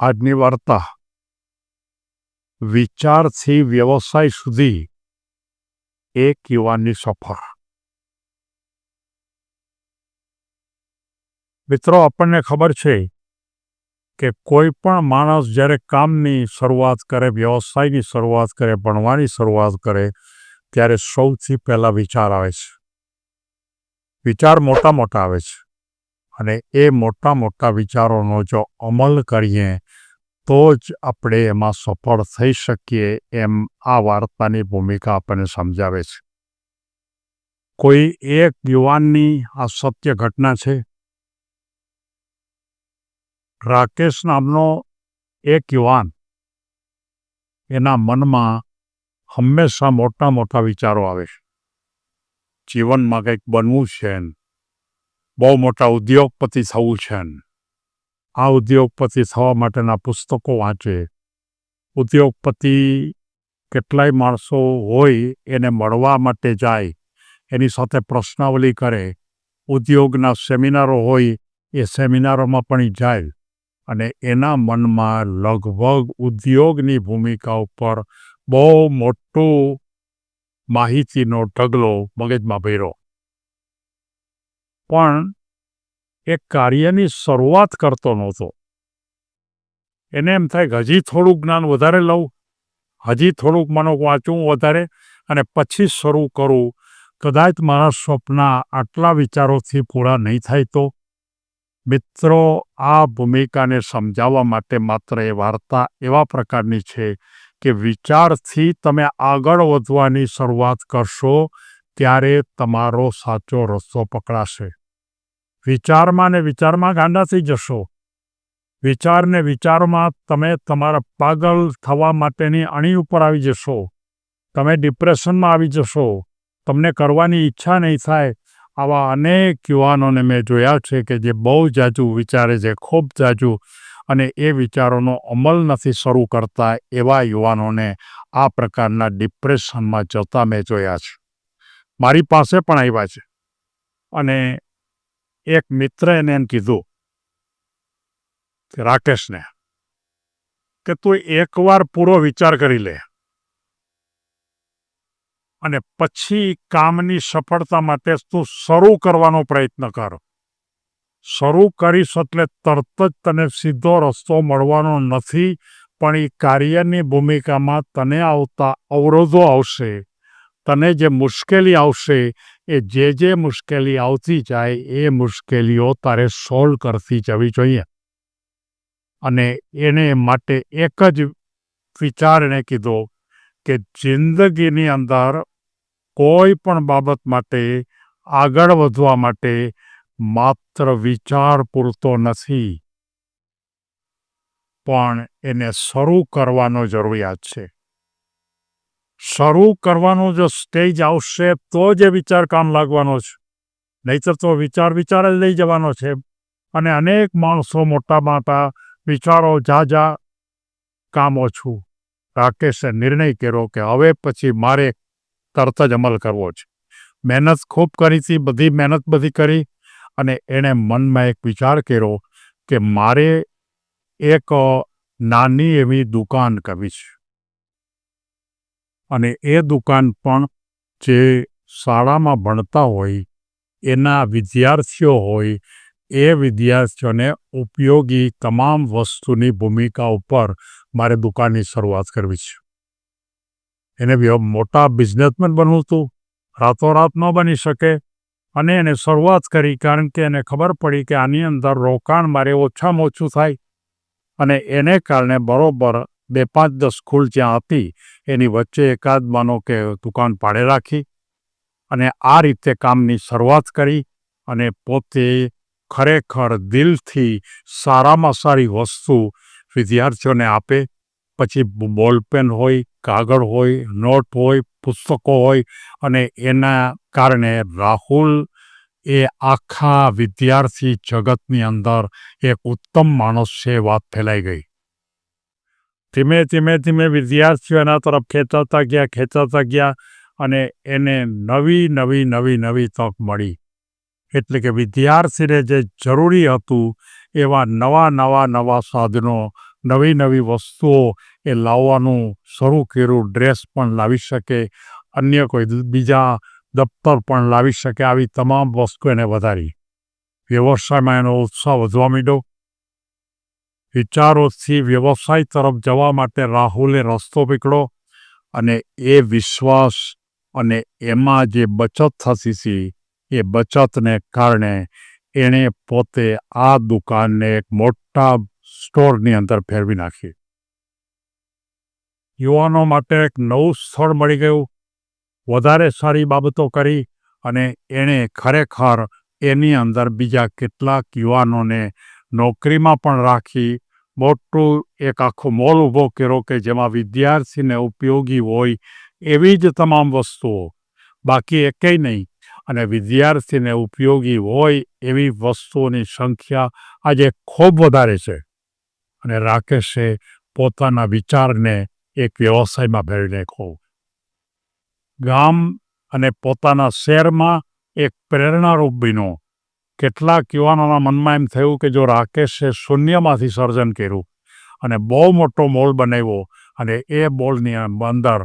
આજની વાર્તા. વિચારથી વ્યવસાય સુધી એક યુવાનની સફર મિત્રો, આપણને ખબર છે કે કોઈ પણ માણસ જ્યારે કામની શરૂઆત કરે, વ્યવસાયની શરૂઆત કરે, ભણવાની શરૂઆત કરે, ત્યારે સૌથી પહેલાં વિચાર આવે છે. વિચાર મોટા મોટા આવે છે. અને એ મોટા મોટા વિચારોનો જો અમલ કરીએ તો જ આપણે એમાં સફળ થઈ શકીએ એમ આ વાર્તાની ભૂમિકા આપણને સમજાવે છે. કોઈ એક યુવાનની આ સત્ય ઘટના છે? રાકેશ નામનો એક યુવાન, એના મનમાં હંમેશા મોટા મોટા વિચારો આવે છે. જીવનમાં કંઈક બનવું છે બહુ મોટા ઉદ્યોગપતિ થવું છે આ ઉદ્યોગપતિ થવા માટેના પુસ્તકો વાંચે. ઉદ્યોગપતિ કેટલાય માણસો હોય એને મળવા માટે જાય, એની સાથે પ્રશ્નાવલી કરે. ઉદ્યોગના સેમિનારો હોય એ સેમિનારોમાં પણ જાય અને એના મનમાં લગભગ ઉદ્યોગની ભૂમિકા ઉપર બહુ મોટું માહિતીનો ઢગલો મગજમાં ભર્યો. પણ એ કાર્યની શરૂઆત કરતો નહોતો. એને એમ થાય કે હજી થોડુંક જ્ઞાન વધારે લઉં, હજી થોડુંક મને વાંચવું વધારે અને પછી શરૂ કરું. કદાચ મારા સ્વપ્ના આટલા વિચારોથી પૂરા નહીં થાય તો? મિત્રો, આ ભૂમિકાને સમજાવવા માટે માત્ર એ વાર્તા એવા પ્રકારની છે કે વિચારથી તમે આગળ વધવાની શરૂઆત કરશો ત્યારે તમારો સાચો રસ્તો પકડાશે. વિચારમાં ને વિચારમાં ગાંડા થઈ જશો. વિચારને વિચારમાં તમે તમારા પાગલ થવા માટેની અણી ઉપર આવી જશો. તમે ડિપ્રેશનમાં આવી જશો. તમને કરવાની ઈચ્છા નહીં થાય. આવા અનેક યુવાનોને મેં જોયા છે કે જે બહુ જાજુ વિચારે છે, ખૂબ જાજુ, અને એ વિચારોનો અમલ નથી શરૂ કરતા એવા યુવાનોને આ પ્રકારના ડિપ્રેશનમાં જતા મેં જોયા છે. મારી પાસે પણ આવ્યા છે. અને એક મિત્ર એને એમ કીધું રાકેશને કે તું એકવાર પૂરો વિચાર કરી લે અને પછી કામની સફળતા માટે તું શરૂ કરવાનો પ્રયત્ન કર. શરૂ કરીશ એટલે તરત જ તને સીધો રસ્તો મળવાનો નથી, પણ એ કાર્યની ભૂમિકામાં તને આવતા અવરોધો આવશે, તને જે મુશ્કેલી આવશે એ જે જે મુશ્કેલી આવતી જાય એ મુશ્કેલીઓ તારે સોલ્વ કરતી જવી જોઈએ. અને એને માટે એક જ વિચાર એણે કીધો કે જિંદગીની અંદર કોઈ પણ બાબત માટે આગળ વધવા માટે માત્ર વિચાર પૂરતો નથી. પણ એને શરૂ કરવાનો જરૂરિયાત છે. શરૂ કરવાનો જો સ્ટેજ આવશે, તો જ એ વિચાર કામ લાગવાનો છે. નહીતર તો વિચાર વિચાર જ લઈ જવાનો છે અને અનેક માણસો મોટા મોટા વિચારો જાજા કામ ઓછું રાકેશે નિર્ણય કર્યો કે હવે પછી મારે તરત જ અમલ કરવો છે. મહેનત ખૂબ કરી હતી, બધી મહેનત બધી કરી અને એણે મનમાં એક વિચાર કર્યો કે મારે એક નાની એવી દુકાન કરવી છે. અને એ દુકાન પણ જે શાળામાં ભણતા હોય, એના વિદ્યાર્થીઓ હોય, એ વિદ્યાર્થીઓને ઉપયોગી તમામ વસ્તુની ભૂમિકા ઉપર મારે દુકાનની શરૂઆત કરવી છે. એને મોટા બિઝનેસમેન બનવું હતું રાતોરાત ન બની શકે. અને એને શરૂઆત કરી કારણ કે એને ખબર પડી કે આની અંદર રોકાણ મારે ઓછામાં ઓછું થાય. અને એને કારણે બરોબર બે પાંચ દસ સ્કૂલ જ્યાં હતી, એની વચ્ચે એકાદ માનો કે દુકાન પાડે રાખી અને આ રીતે કામની શરૂઆત કરી અને પોતે ખરેખર દિલથી સારામાં સારી વસ્તુ વિદ્યાર્થીઓને આપે. પછી બોલપેન હોય, કાગળ હોય, નોટ હોય, પુસ્તકો હોય અને એના કારણે રાહુલ એ આખા વિદ્યાર્થી જગતની અંદર એક ઉત્તમ માણસ છે વાત ફેલાઈ ગઈ. ધીમે ધીમે ધીમે વિદ્યાર્થીઓ એના તરફ ખેંચાતા ગયા ખેંચાતા ગયા અને એને નવી નવી નવી નવી તક મળી. એટલે કે વિદ્યાર્થીને જે જરૂરી હતું એવા નવા નવા નવા સાધનો, નવી નવી વસ્તુઓ એ લાવવાનું શરૂ કર્યું. ડ્રેસ પણ લાવી શકે, અન્ય કોઈ બીજા દફતર પણ લાવી શકે. આવી તમામ વસ્તુ એને વધારી. વ્યવસાયમાં એનો ઉત્સાહ વધવા માંડ્યો. વિચારોથી વ્યવસાય તરફ જવા માટે રાહુલે રસ્તો પકડ્યો અને એ વિશ્વાસ અને એમાં જે બચત થતી હતી, એ બચતને કારણે એણે પોતે આ દુકાનને એક મોટા સ્ટોરની અંદર ફેરવી નાખી. યુવાનો માટે એક નવું સ્થળ મળી ગયું. વધારે સારી બાબતો કરી અને એણે ખરેખર એની અંદર બીજા કેટલાક યુવાનોને નોકરીમાં પણ રાખી, મોટું એક આખો મોલ ઊભો કર્યો કે જેમાં વિદ્યાર્થીને ઉપયોગી હોય એવી જ તમામ વસ્તુઓ. બાકી એકેય નહીં. અને વિદ્યાર્થીને ઉપયોગી હોય એવી વસ્તુઓની સંખ્યા આજે ખૂબ વધારે છે. અને રાકેશે પોતાના વિચારને એક વ્યવસાયમાં ભેળી નાખો ગામ અને પોતાના શહેરમાં એક પ્રેરણારૂપ બન્યો. કેટલાક યુવાનોના મનમાં એમ થયું કે જો રાકેશે શૂન્યમાંથી સર્જન કર્યું અને બહુ મોટો મોલ બનાવ્યો અને એ મોલની અંદર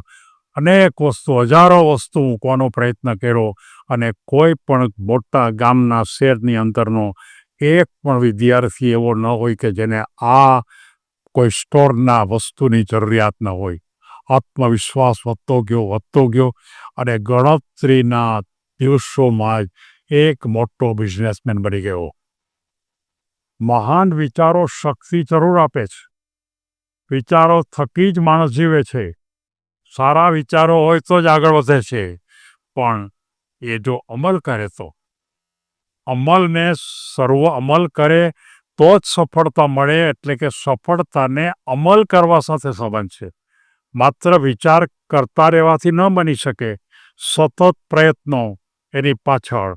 અનેક વસ્તુ, હજારો વસ્તુ મૂકવાનો પ્રયત્ન કર્યો અને કોઈ પણ મોટા ગામના શહેરની અંદરનો એક પણ વિદ્યાર્થી એવો ન હોય કે જેને આ કોઈ સ્ટોરના વસ્તુની જરૂરિયાત ન હોય. આત્મવિશ્વાસ વધતો ગયો વધતો ગયો અને ગણતરીના દિવસોમાં જ એક મોટો બિઝનેસમેન બની ગયો. મહાન વિચારો શક્તિ જરૂર આપે છે. વિચારો થકી જ માણસ જીવે છે. સારા વિચારો હોય તો જ આગળ વધે છે. પણ એ જો અમલ કરે તો? અમલને સર્વ અમલ કરે તો જ સફળતા મળે એટલે કે સફળતાને અમલ કરવા સાથે સંબંધ છે. માત્ર વિચાર કરતા રહેવાથી ન બની શકે. સતત પ્રયત્નો એની પાછળ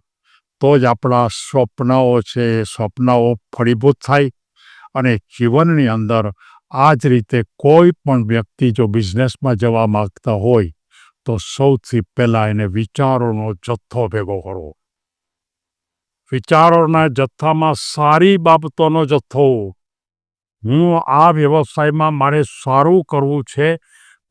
તો જ આપણા સ્વપ્નઓ છે સ્વપ્નઓ ફળીભૂત થાય અને જીવનની અંદર આ જ રીતે કોઈ પણ વ્યક્તિ જો બિઝનેસમાં જવા માગતા હોય, તો સૌથી પહેલાં એને વિચારોનો જથ્થો ભેગો કરવો. વિચારોના જથ્થામાં સારી બાબતોનો જથ્થો. હું આ વ્યવસાયમાં મારે સારું કરવું છે,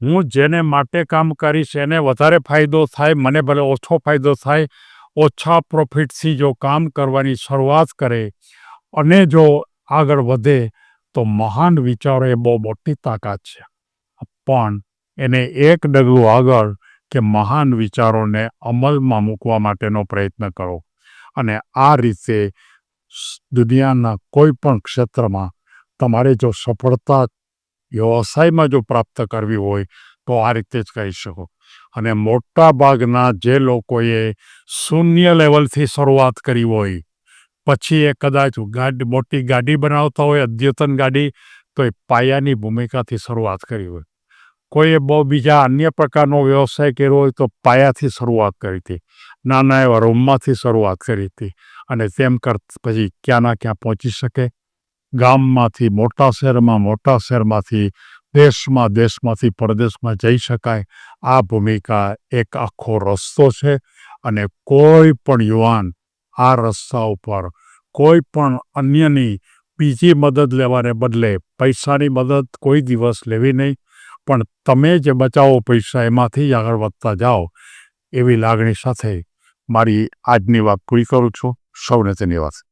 હું જેને માટે કામ કરીશ એને વધારે ફાયદો થાય, મને ભલે ઓછો ફાયદો થાય ઓછા પ્રોફિટથી જો કામ કરવાની શરૂઆત કરે અને જો આગળ વધે તો મહાન વિચારો એ બહુ મોટી તાકાત છે. પણ એને એક ડગલું આગળ કે મહાન વિચારોને અમલમાં મૂકવા માટેનો પ્રયત્ન કરો. અને આ રીતે દુનિયાના કોઈ પણ ક્ષેત્રમાં તમારે જો સફળતા વ્યવસાયમાં જો પ્રાપ્ત કરવી હોય તો આ રીતે જ કહી શકો. અને મોટા ભાગના જે લોકોએ શૂન્ય લેવલથી શરૂઆત કરી હોય, પછી એ કદાચ ગાડી, મોટી ગાડી બનાવતા હોય, અદ્યતન ગાડી, તો એ પાયાની ભૂમિકાથી શરૂઆત કરી હોય. કોઈએ બહુ બીજા અન્ય પ્રકારનો વ્યવસાય કર્યો હોય, તો પાયાથી શરૂઆત કરી હતી. નાના એવા રૂમમાંથી શરૂઆત કરી હતી. અને તેમ કર, પછી ક્યાંના ક્યાં પહોંચી શકે? ગામમાંથી, મોટા શહેરમાં, મોટા શહેરમાંથી દેશમાં, દેશમાંથી પરદેશમાં જઈ શકાય. આ ભૂમિકા એક આખો રસ્તો છે અને કોઈ પણ યુવાન આ રસ્તા ઉપર કોઈ પણ અન્યની બીજી મદદ લેવાને બદલે પૈસાની મદદ કોઈ દિવસ લેવી નહીં. પણ તમે જે બચાવો પૈસા એમાંથી જ આગળ વધતા જાઓ એવી લાગણી સાથે મારી આજની વાત પૂરી કરું છું. સૌને ધન્યવાદ.